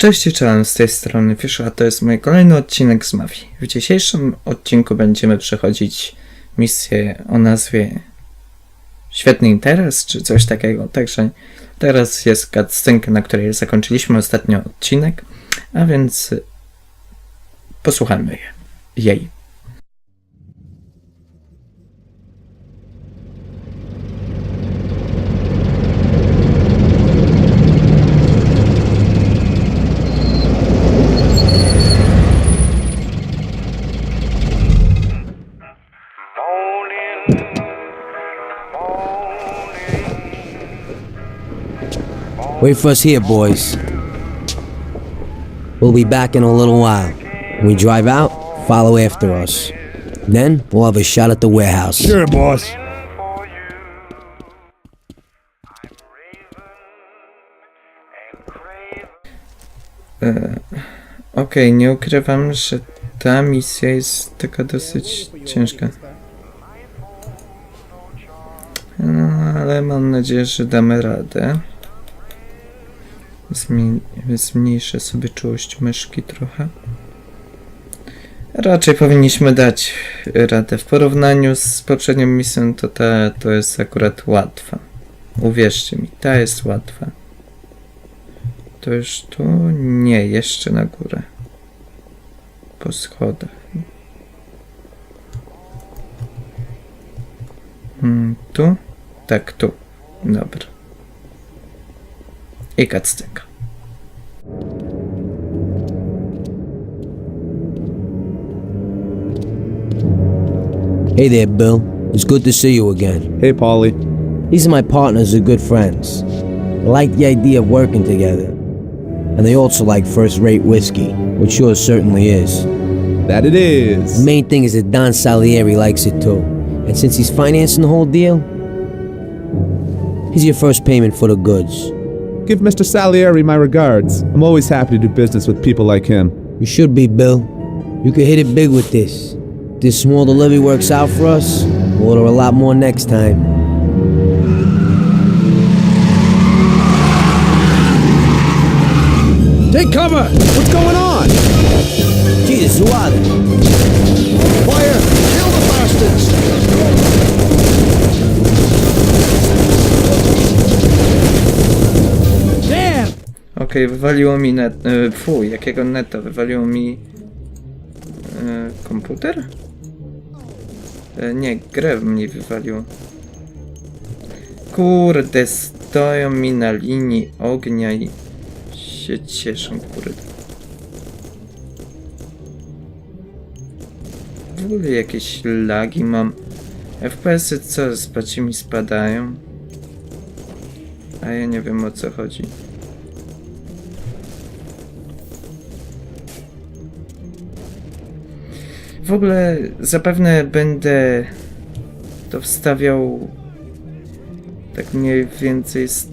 Cześć, cześć, z tej strony Fiszu, a to jest mój kolejny odcinek z Mafii. W dzisiejszym odcinku będziemy przechodzić misję o nazwie Świetny Interes, czy coś takiego. Także teraz jest cutscenka, na której zakończyliśmy ostatnio odcinek, a więc posłuchajmy je. jej. Wait for us here, boys. We'll be back in a little while. When we drive out, follow after us. Then we'll have a shot at the warehouse. Sure, boss. Okej, nie ukrywam, że ta misja jest taka dosyć ciężka. No, ale mam nadzieję, że damy radę. Zmniejszę sobie czułość myszki trochę. Raczej powinniśmy dać radę. W porównaniu z poprzednią misją, to ta to jest akurat łatwa. Uwierzcie mi, ta jest łatwa. To już tu? Nie, jeszcze na górę. Po schodach. Hmm, tu? Tak, tu. Dobra. I kactyka. Hey there, Bill. It's good to see you again. Hey, Polly. These are my partners who are good friends. They like the idea of working together. And they also like first-rate whiskey, which yours certainly is. That it is. The main thing is that Don Salieri likes it too. And since he's financing the whole deal, here's your first payment for the goods. Give Mr. Salieri my regards. I'm always happy to do business with people like him. You should be, Bill. You could hit it big with this. If this small delivery works out for us, we'll order a lot more next time. Take cover! What's going on? Jesus, who are they? Okej, wywaliło mi net. E, fu, jakiego neta? Wywaliło mi. E, komputer? E, nie, grę mi wywaliło. Kurde, stoją mi na linii ognia i się cieszą, kurde. W ogóle jakieś lagi mam. FPS-y co, spaci mi spadają? A ja nie wiem o co chodzi. W ogóle zapewne będę to wstawiał tak mniej więcej z,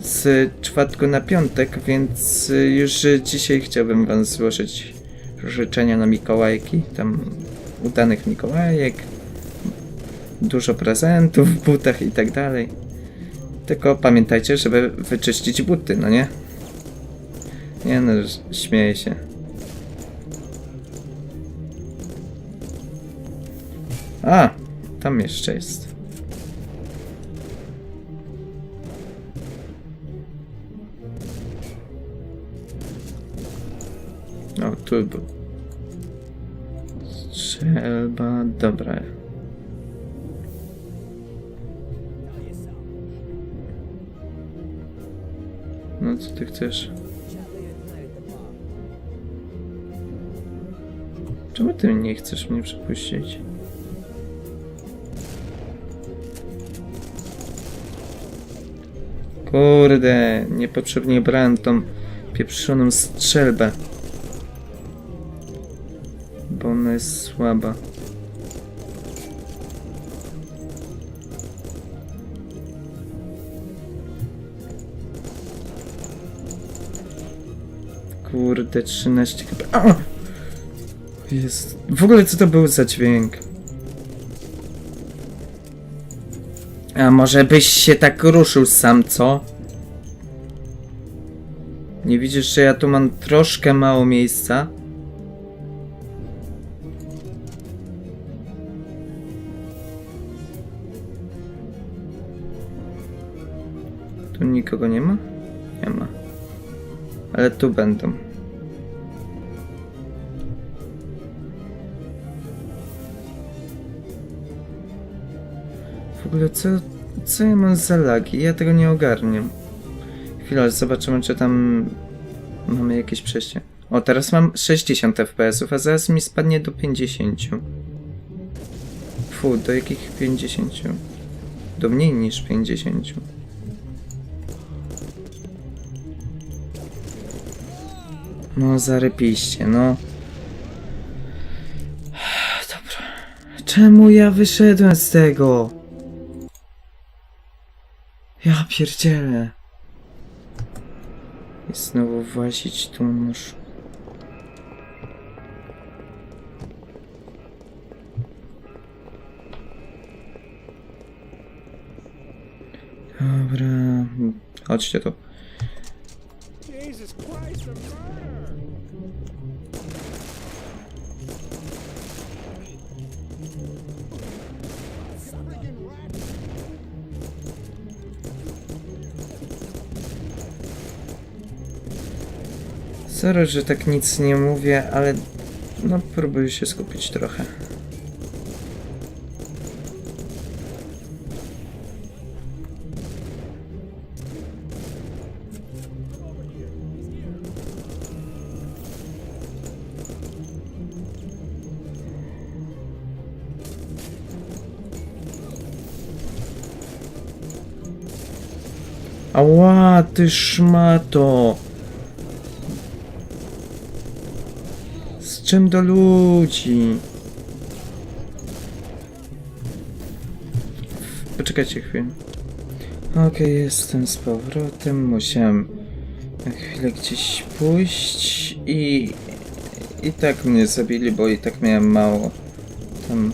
z czwartku na piątek, więc już dzisiaj chciałbym wam złożyć życzenia na Mikołajki, tam udanych Mikołajek, dużo prezentów w butach i tak dalej. Tylko pamiętajcie, żeby wyczyścić buty, no nie? Nie no, śmieję się. Tam jeszcze jest. O, tu był. Strzelba, dobra. No co ty chcesz? Czemu ty nie chcesz mnie przepuścić? Kurde, niepotrzebnie brałem tą pieprzoną strzelbę. Bo ona jest słaba. Kurde, 13 chyba. A! Jest. W ogóle co to był za dźwięk? A może byś się tak ruszył sam, co? Nie widzisz, że ja tu mam troszkę mało miejsca? Tu nikogo nie ma? Nie ma. Ale tu będą. Ogóle co, co ja mam za lagi? Ja tego nie ogarniam. Chwila, zobaczymy czy tam mamy jakieś przejście. O, teraz mam 60 fps, a zaraz mi spadnie do 50. Fu, do jakich 50? Do mniej niż 50. No, zarypiście, no. Dobra. Czemu ja wyszedłem z tego? Ja pierdzielę. I znowu włazić tu muszę. Dobra. Chodźcie tu. Sorry, że tak nic nie mówię, ale no próbuję się skupić trochę. Ała, ty szmato! Czym do ludzi? Poczekajcie chwilę. Okej, jestem z powrotem. Musiałem na chwilę gdzieś pójść i... I tak mnie zabili, bo i tak miałem mało tam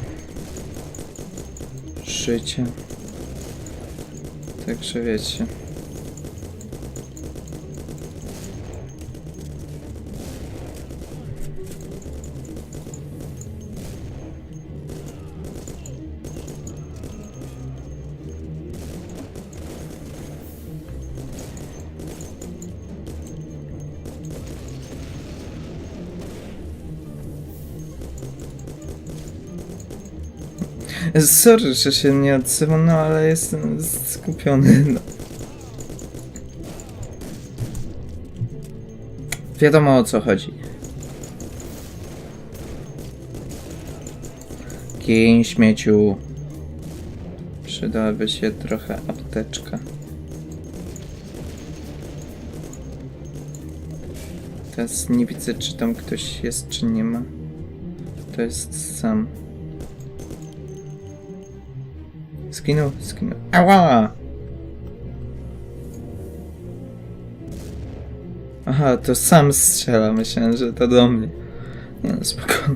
życia. Także wiecie. Sorry, że się nie odzywam, no ale jestem skupiony. No. Wiadomo o co chodzi. Kij śmieciu. Przydałaby się trochę apteczka. Teraz nie widzę, czy tam ktoś jest, czy nie ma. To jest sam. Skinął, skinął. Ała! Aha, to sam strzela. Myślałem, że to do mnie. Nie no, spokojnie.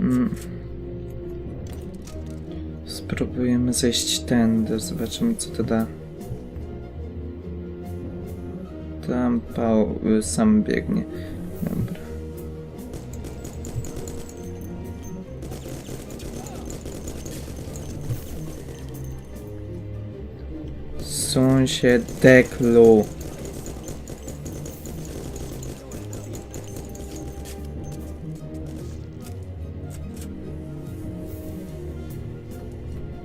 Mm. Spróbujemy zejść tędy, zobaczymy co to da. Tam Pał y, sam biegnie. Dobra. Suń się.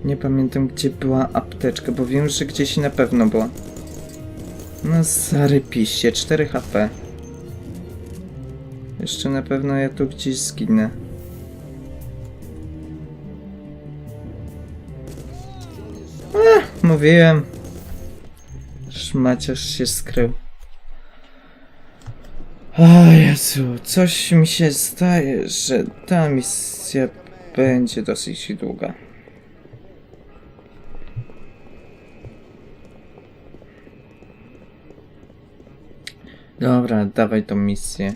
Nie pamiętam gdzie była apteczka, bo wiem, że gdzieś na pewno była. No zarypiście, 4 HP. Jeszcze na pewno ja tu gdzieś zginę. Ech, mówiłem. Szmaciarz się skrył. O Jezu, coś mi się zdaje, że ta misja będzie dosyć długa. Dobra, dawaj tą misję.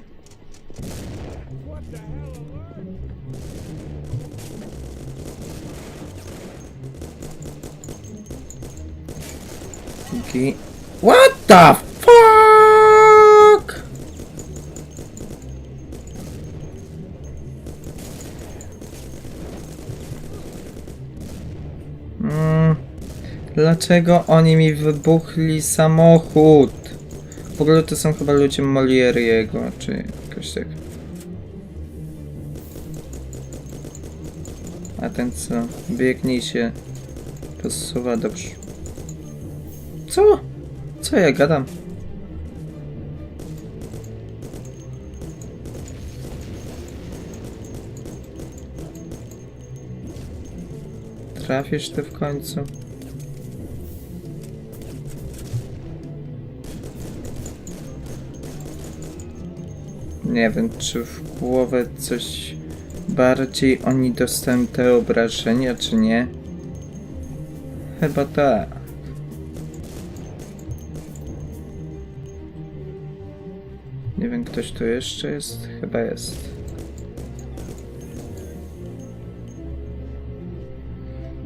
Gi- What the fuck? Mm, dlaczego oni mi wybuchli samochód? W ogóle to są chyba ludzie Molieriego, czy jakoś tak. A ten co? Biegnij się. Posuwa dobrze. Co? Co ja gadam? Trafisz ty w końcu? Nie wiem, czy w głowę coś bardziej oni dostają te obrażenia, czy nie? Chyba tak. Nie wiem, ktoś tu jeszcze jest? Chyba jest.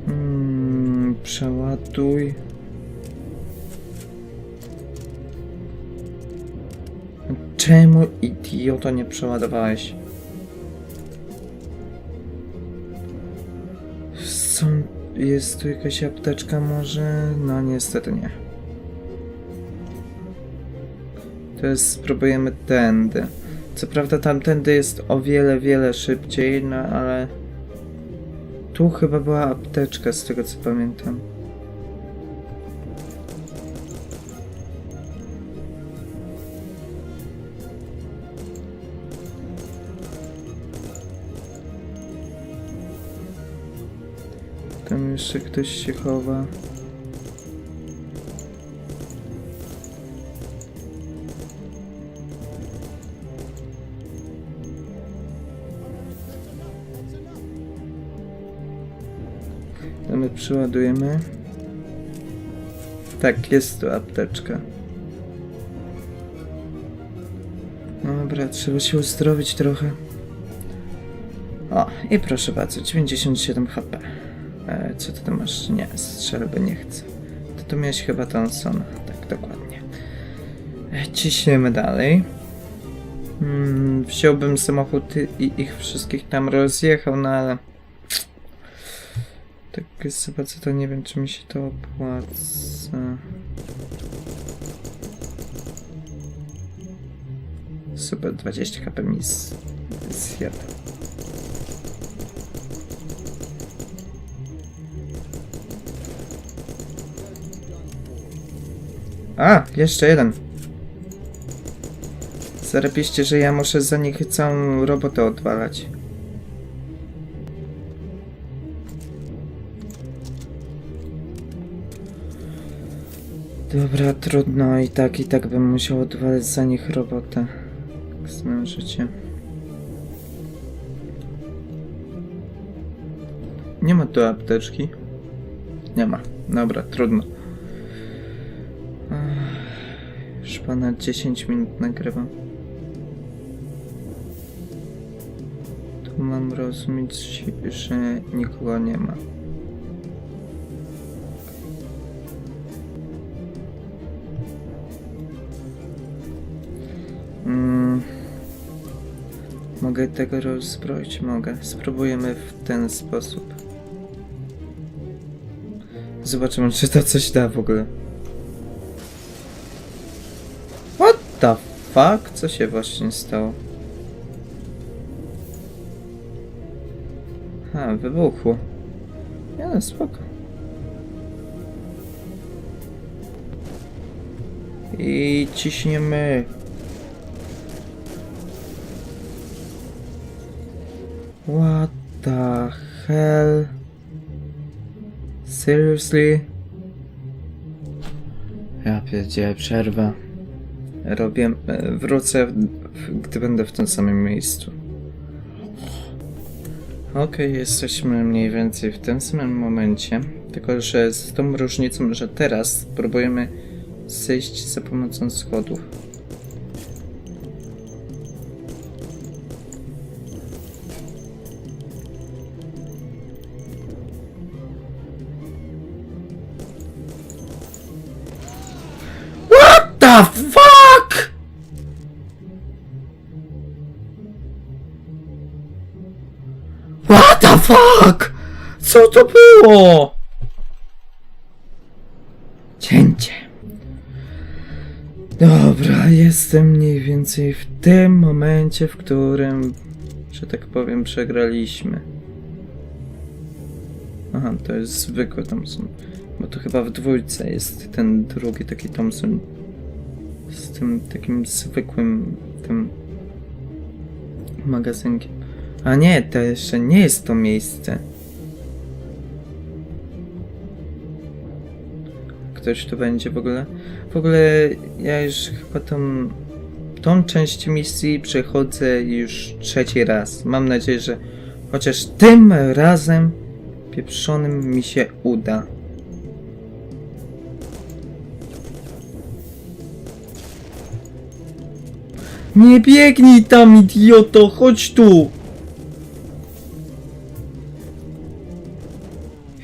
Mm, przeładuj. Czemu idioto nie przeładowałeś? Są... Jest tu jakaś apteczka może? No niestety nie. Spróbujemy tędy. Co prawda tamtędy jest o wiele, wiele szybciej, no ale... Tu chyba była apteczka z tego co pamiętam. Tam jeszcze ktoś się chowa. Przyładujemy. Tak, jest tu apteczka. No dobra, trzeba się uzdrowić trochę. O, i proszę bardzo, 97 HP. E, co ty tu masz? Nie, strzelby nie chcę. Ty tu miałeś chyba Thompsona. Tak, dokładnie. E, ciśniemy dalej. Mm, wziąłbym samochód i ich wszystkich tam rozjechał, no ale... Tak jest chyba co to nie wiem, czy mi się to opłaca. Super, 20 HP mi z... zjadł. A, jeszcze jeden. Zarobiście, że ja muszę za nich całą robotę odwalać. Dobra, trudno. I tak, i tak bym musiał odwalać za nich robotę. Z moim życiem. Nie ma tu apteczki. Nie ma. Dobra, trudno. Już ponad 10 minut nagrywam. Tu mam rozumieć, że nikogo nie ma. Mogę tego rozbroić? Mogę. Spróbujemy w ten sposób. Zobaczymy, czy to coś da w ogóle. What the fuck? Co się właśnie stało? A, wybuchło. Ja, no spoko. I ciśniemy. What the hell? Seriously? Ja pierdzielę, przerwa. Robię, e, wrócę, gdy będę w tym samym miejscu. Okej, jesteśmy mniej więcej w tym samym momencie, tylko że z tą różnicą, że teraz próbujemy zejść za pomocą schodów. the fuck? What the fuck? Co to było? Cięcie. Dobra, jestem mniej więcej w tym momencie, w którym, że tak powiem, przegraliśmy. Aha, to jest zwykły Thompson. Bo to chyba w dwójce jest ten drugi taki Thompson tym takim zwykłym tym magazynkiem. A nie, to jeszcze nie jest to miejsce. Ktoś tu będzie w ogóle? W ogóle ja już chyba tą, tą część misji przechodzę już trzeci raz. Mam nadzieję, że chociaż tym razem pieprzonym mi się uda. Nie biegnij tam, idioto! Chodź tu!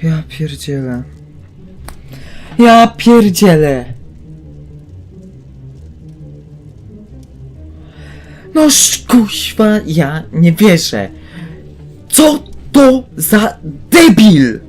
Ja pierdzielę. Ja pierdzielę! No kuźwa, ja nie wierzę. Co to za debil?